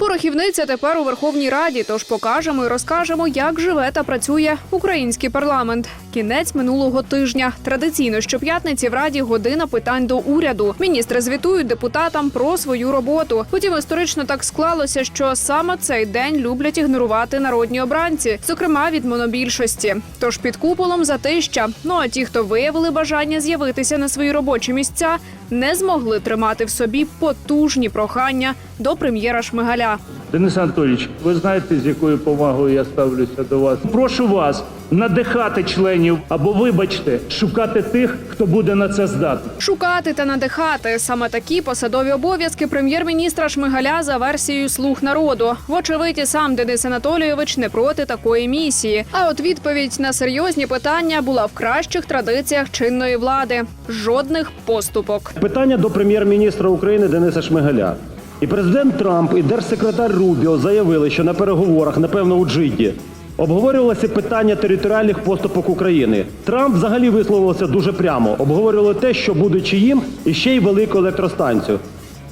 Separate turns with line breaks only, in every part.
Порохівниця тепер у Верховній Раді. Тож покажемо і розкажемо, як живе та працює український парламент. Кінець минулого тижня. Традиційно щоп'ятниці в раді година питань до уряду. Міністри звітують депутатам про свою роботу. Потім історично так склалося, що саме цей день люблять ігнорувати народні обранці, зокрема від монобільшості. Тож під куполом затища. Ну а ті, хто виявили бажання з'явитися на свої робочі місця, не змогли тримати в собі потужні прохання до прем'єра Шмигаля.
Денис Анатолійович, ви знаєте, з якою повагою я ставлюся до вас. Прошу вас надихати членів або, вибачте, шукати тих, хто буде на це здатний.
Шукати та надихати саме такі посадові обов'язки прем'єр-міністра Шмигаля за версією слуг народу. Вочевидь, і сам Денис Анатолійович не проти такої місії. А от відповідь на серйозні питання була в кращих традиціях чинної влади: жодних поступок.
Питання до прем'єр-міністра України Дениса Шмигаля. І президент Трамп, і держсекретар Рубіо заявили, що на переговорах, напевно, у Джидді, обговорювалося питання територіальних поступок України. Трамп взагалі висловився дуже прямо. Обговорювали те, що буде чиїм, і ще й велику електростанцію.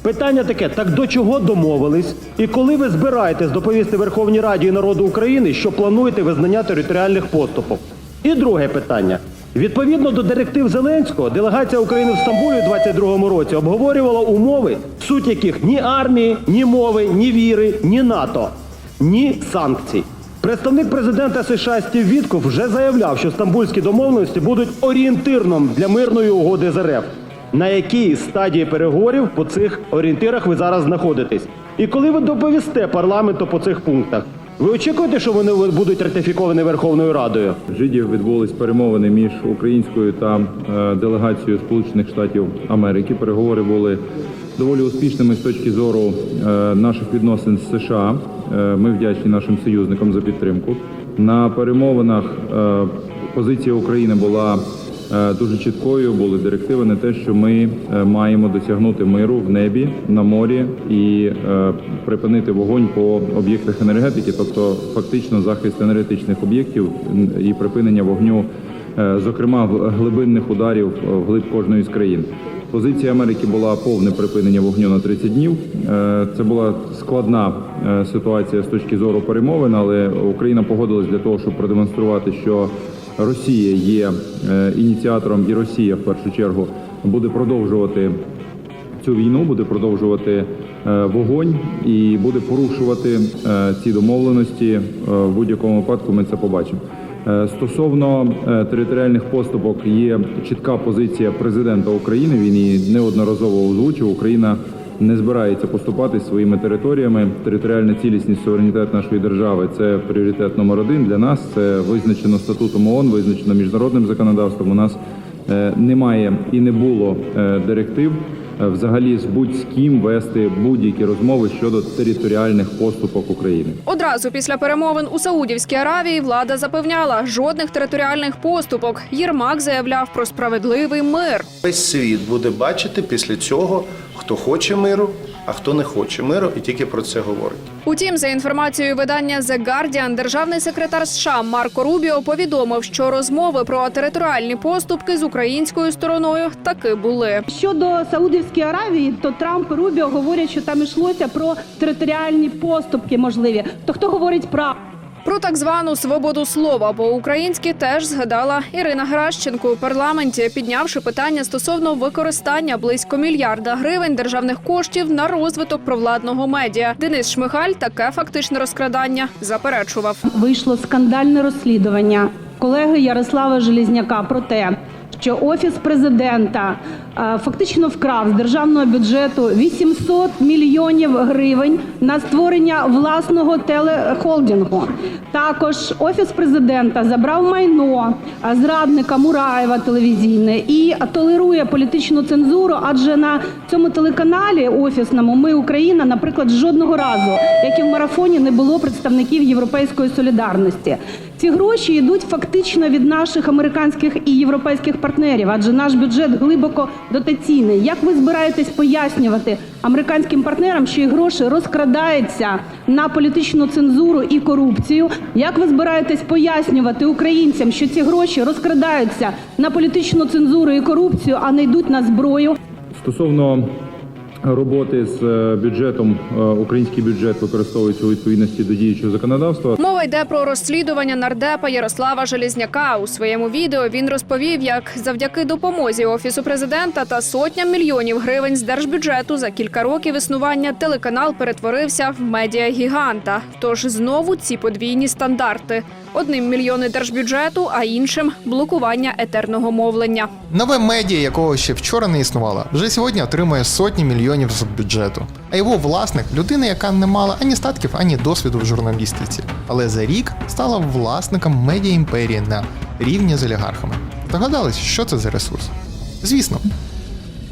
Питання таке: так до чого домовились? І коли ви збираєтесь доповісти Верховній Раді і народу України, що плануєте визнання територіальних поступок? І друге питання. Відповідно до директив Зеленського, делегація України в Стамбулі у 22-му році обговорювала умови, суть яких ні армії, ні мови, ні віри, ні НАТО, ні санкцій. Представник президента США Стів Вітков вже заявляв, що стамбульські домовленості будуть орієнтирном для мирної угоди з РФ. На якій стадії переговорів по цих орієнтирах ви зараз знаходитесь? І коли ви доповісте парламенту по цих пунктах? Ви очікуєте, що вони будуть ратифіковані Верховною Радою?
В Жиді відбулись перемовини між українською та е, делегацією Сполучених Штатів Америки. Переговори були доволі успішними з точки зору е, наших відносин з США. Е, Ми вдячні нашим союзникам за підтримку. На перемовинах позиція України була дуже чіткою. Були директиви на те, що ми е, маємо досягнути миру в небі, на морі і е, припинити вогонь по об'єктах енергетики, тобто фактично захист енергетичних об'єктів і припинення вогню, е, зокрема в глибинних ударів е, вглиб кожної з країн. Позиція Америки була повне припинення вогню на 30 днів. Е, Це була складна е, ситуація з точки зору перемовин, але Україна погодилась для того, щоб продемонструвати, що Росія є е, ініціатором, і Росія в першу чергу буде продовжувати цю війну, буде продовжувати е, вогонь і буде порушувати е, ці домовленості. В будь-якому випадку ми це побачимо. Стосовно територіальних поступок є чітка позиція президента України. Він її неодноразово озвучив. Україна не збирається поступати своїми територіями. Територіальна цілісність, суверенітет нашої держави це пріоритет номер один для нас. Це визначено статутом ООН, визначено міжнародним законодавством. У нас е, немає і не було е, директив е, взагалі з будь-ким вести будь-які розмови щодо територіальних поступок України.
Одразу після перемовин у Саудівській Аравії влада запевняла жодних територіальних поступок. Єрмак заявляв про справедливий мир.
Весь світ буде бачити після цього, хто хоче миру, а хто не хоче миру, і тільки про це говорить.
Утім, за інформацією видання The Guardian, державний секретар США Марко Рубіо повідомив, що розмови про територіальні поступки з українською стороною таки були.
Щодо Саудівської Аравії, то Трамп і Рубіо говорять, що там йшлося про територіальні поступки можливі. То хто говорить правду?
Про так звану свободу слова по-українськи теж згадала Ірина Гращенко у парламенті, піднявши питання стосовно використання близько мільярда гривень державних коштів на розвиток провладного медіа. Денис Шмигаль таке фактичне розкрадання заперечував.
Вийшло скандальне розслідування колеги Ярослава Желізняка про те, що офіс президента е, фактично вкрав з державного бюджету 800 мільйонів гривень на створення власного телехолдингу. Також офіс президента забрав майно е, зрадника Мураєва телевізійне і толерує політичну цензуру, адже на цьому телеканалі офісному Ми Україна, наприклад, жодного разу, як і в марафоні, не було представників європейської солідарності. Ці гроші йдуть фактично від наших американських і європейських партнерів, адже наш бюджет глибоко дотаційний. Як ви збираєтесь пояснювати американським партнерам, що їх гроші розкрадаються на політичну цензуру і корупцію? Як ви збираєтесь пояснювати українцям, що ці гроші розкрадаються на політичну цензуру і корупцію, а не йдуть на зброю?
Стосовно роботи з е, бюджетом. Е, Український бюджет використовується у відповідності до діючого законодавства.
Мова йде про розслідування нардепа Ярослава Желізняка. У своєму відео він розповів, як завдяки допомозі офісу президента та сотням мільйонів гривень з держбюджету за кілька років існування телеканал перетворився в медіагіганта. Тож знову ці подвійні стандарти: одним мільйони держбюджету, а іншим блокування етерного мовлення.
Нове медіа, якого ще вчора не існувало, вже сьогодні отримує сотні мільйонів з бюджету. А його власник людина, яка не мала ані статків, ані досвіду в журналістиці, але за рік стала власником медіа імперії на рівні з олігархами. Догадались, що це за ресурс? Звісно,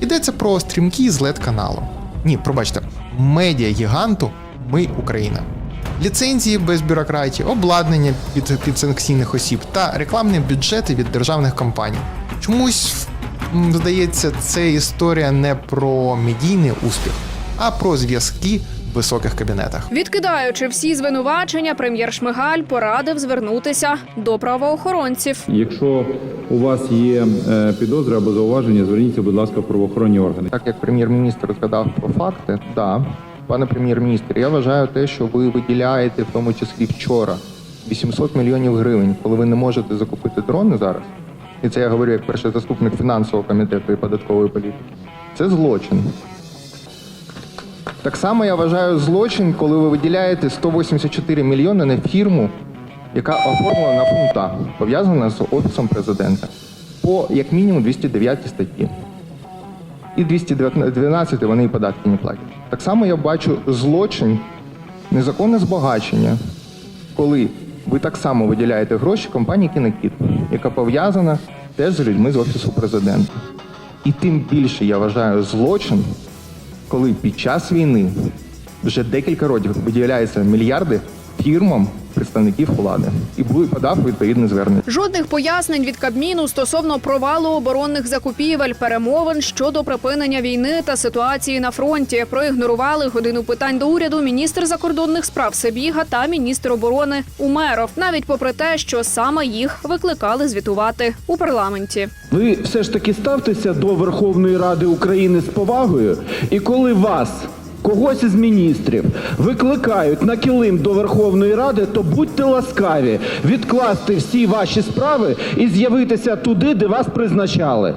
йдеться про стрімкий злет каналу. Ні, пробачте, медіа гіганту Ми Україна. Ліцензії без бюрократії, обладнання від підсанкційних осіб та рекламні бюджети від державних компаній. Чомусь здається, це історія не про медійний успіх, а про зв'язки високих кабінетах.
Відкидаючи всі звинувачення, прем'єр Шмигаль порадив звернутися до правоохоронців.
Якщо у вас є е, підозри або зауваження, зверніться, будь ласка, в правоохоронні органи.
Так як прем'єр-міністр згадав про факти, да, пане прем'єр-міністр, я вважаю те, що ви виділяєте, в тому числі вчора, 800 мільйонів гривень, коли ви не можете закупити дрони зараз. І це я говорю як перший заступник фінансового комітету і податкової політики. Це злочин. Так само я вважаю злочин, коли ви виділяєте 184 мільйони на фірму, яка оформлена на фунта, пов'язана з офісом президента, по як мінімум 209 статті і 212 вони і податки не платять. Так само я бачу злочин, незаконне збагачення, коли ви так само виділяєте гроші компанії Кінокіт, яка пов'язана теж з людьми з офісу президента. І тим більше я вважаю злочин, коли під час війни вже декілька років виділяються мільярди фірмам представників влади і були подав відповідне звернення.
Жодних пояснень від Кабміну стосовно провалу оборонних закупівель, перемовин щодо припинення війни та ситуації на фронті. Проігнорували годину питань до уряду міністр закордонних справ Сибіга та міністр оборони Умеров, навіть попри те, що саме їх викликали звітувати у парламенті.
Ви все ж таки ставтеся до Верховної Ради України з повагою, і коли вас, когось із міністрів, викликають на килим до Верховної Ради, то будьте ласкаві відкласти всі ваші справи і з'явитися туди, де вас призначали.